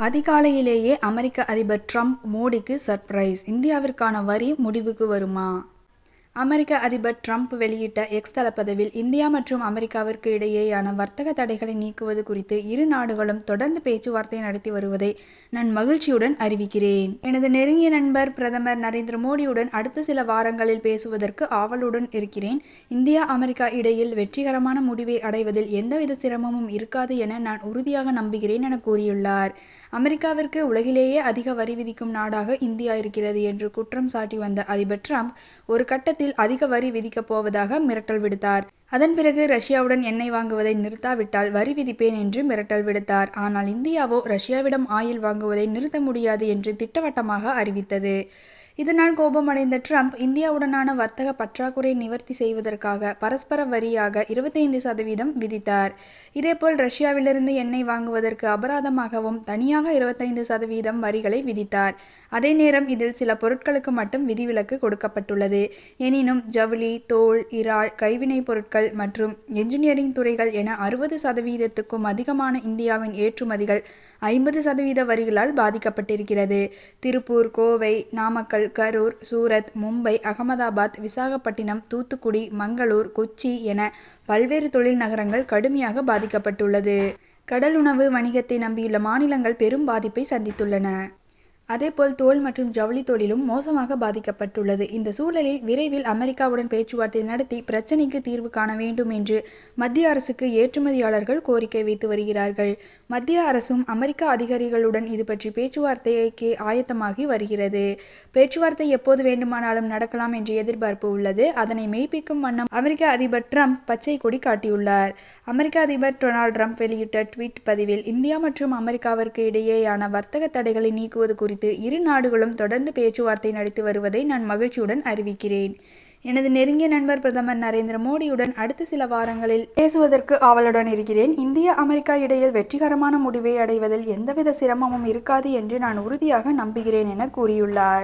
அதிகாலையிலேயே அமெரிக்க அதிபர் ட்ரம்ப் மோடிக்கு சர்ப்ரைஸ். இந்தியாவிற்கான வரி முடிவுக்கு வருமா? அமெரிக்க அதிபர் ட்ரம்ப் வெளியிட்ட எக்ஸ் தளப்பதவில் இந்தியா மற்றும் அமெரிக்காவிற்கு இடையேயான வர்த்தக தடைகளை நீக்குவது குறித்து இரு நாடுகளும் தொடர்ந்து பேச்சுவார்த்தை நடத்தி வருவதை நான் மகிழ்ச்சியுடன் அறிவிக்கிறேன். எனது நெருங்கிய நண்பர் பிரதமர் நரேந்திர மோடியுடன் அடுத்த சில வாரங்களில் பேசுவதற்கு ஆவலுடன் இருக்கிறேன். இந்தியா அமெரிக்கா இடையில் வெற்றிகரமான முடிவை அடைவதில் எந்தவித சிரமமும் இருக்காது என நான் உறுதியாக நம்புகிறேன் என கூறியுள்ளார். அமெரிக்காவிற்கு உலகிலேயே அதிக வரி விதிக்கும் நாடாக இந்தியா இருக்கிறது என்று குற்றம் சாட்டி வந்த அதிபர் ட்ரம்ப் ஒரு கட்டத்தில் அதிக வரி விதிக்கப் போவதாக மிரட்டல் விடுத்தார். அதன் பிறகு ரஷ்யாவுடன் எண்ணெய் வாங்குவதை நிறுத்தாவிட்டால் வரி விதிப்பேன் என்று மிரட்டல் விடுத்தார். ஆனால் இந்தியாவோ ரஷ்யாவிடம் ஆயில் வாங்குவதை நிறுத்த முடியாது என்று திட்டவட்டமாக அறிவித்தது. இதனால் கோபமடைந்த ட்ரம்ப் இந்தியாவுடனான வர்த்தக பற்றாக்குறை நிவர்த்தி செய்வதற்காக பரஸ்பர வரியாக இருபத்தைந்து சதவீதம் விதித்தார். இதேபோல் ரஷ்யாவிலிருந்து எண்ணெய் வாங்குவதற்கு அபராதமாகவும் தனியாக இருபத்தைந்து சதவீதம் வரிகளை விதித்தார். அதே நேரம் இதில் சில பொருட்களுக்கு மட்டும் விதிவிலக்கு கொடுக்கப்பட்டுள்ளது. எனினும் ஜவுளி தோல் இறால் கைவினைப் பொருட்கள் மற்றும் என்ஜினியரிங் துறைகள் என அறுபது சதவீதத்துக்கும் அதிகமான இந்தியாவின் ஏற்றுமதிகள் ஐம்பது சதவீத வரிகளால் பாதிக்கப்பட்டிருக்கிறது. திருப்பூர் கோவை நாமக்கல் கரூர் சூரத் மும்பை அகமதாபாத் விசாகப்பட்டினம் தூத்துக்குடி மங்களூர் கொச்சி என பல்வேறு தொழில் நகரங்கள் கடுமையாக பாதிக்கப்பட்டுள்ளது. கடலுணவு வணிகத்தை நம்பியுள்ள மாநிலங்கள் பெரும் பாதிப்பை சந்தித்துள்ளன. அதேபோல் தோல் மற்றும் ஜவுளி தொழிலும் மோசமாக பாதிக்கப்பட்டுள்ளது. இந்த சூழலில் விரைவில் அமெரிக்காவுடன் பேச்சுவார்த்தை நடத்தி பிரச்சினைக்கு தீர்வு காண வேண்டும் என்று மத்திய அரசுக்கு ஏற்றுமதியாளர்கள் கோரிக்கை வைத்து வருகிறார்கள். மத்திய அரசும் அமெரிக்க அதிகாரிகளுடன் இது பற்றி பேச்சுவார்த்தைக்கு ஆயத்தமாகி வருகிறது. பேச்சுவார்த்தை எப்போது வேண்டுமானாலும் நடக்கலாம் என்ற எதிர்பார்ப்பு உள்ளது. அதனை மெய்ப்பிக்கும் வண்ணம் அமெரிக்க அதிபர் ட்ரம்ப் பச்சை கொடி காட்டியுள்ளார். அமெரிக்க அதிபர் டொனால்ட் ட்ரம்ப் வெளியிட்ட ட்வீட் பதிவில் இந்தியா மற்றும் அமெரிக்காவிற்கு இடையேயான வர்த்தக தடைகளை நீக்குவது குறித்து குறித்து இரு நாடுகளும் தொடர்ந்து பேச்சுவார்த்தை நடத்தி வருவதை நான் மகிழ்ச்சியுடன் அறிவிக்கிறேன். எனது நெருங்கிய நண்பர் பிரதமர் நரேந்திர மோடியுடன் அடுத்த சில வாரங்களில் பேசுவதற்கு ஆவலுடன் இருக்கிறேன். இந்தியா அமெரிக்கா இடையில் வெற்றிகரமான முடிவை அடைவதில் எந்தவித சிரமமும் இருக்காது என்று நான் உறுதியாக நம்புகிறேன் என கூறியுள்ளார்.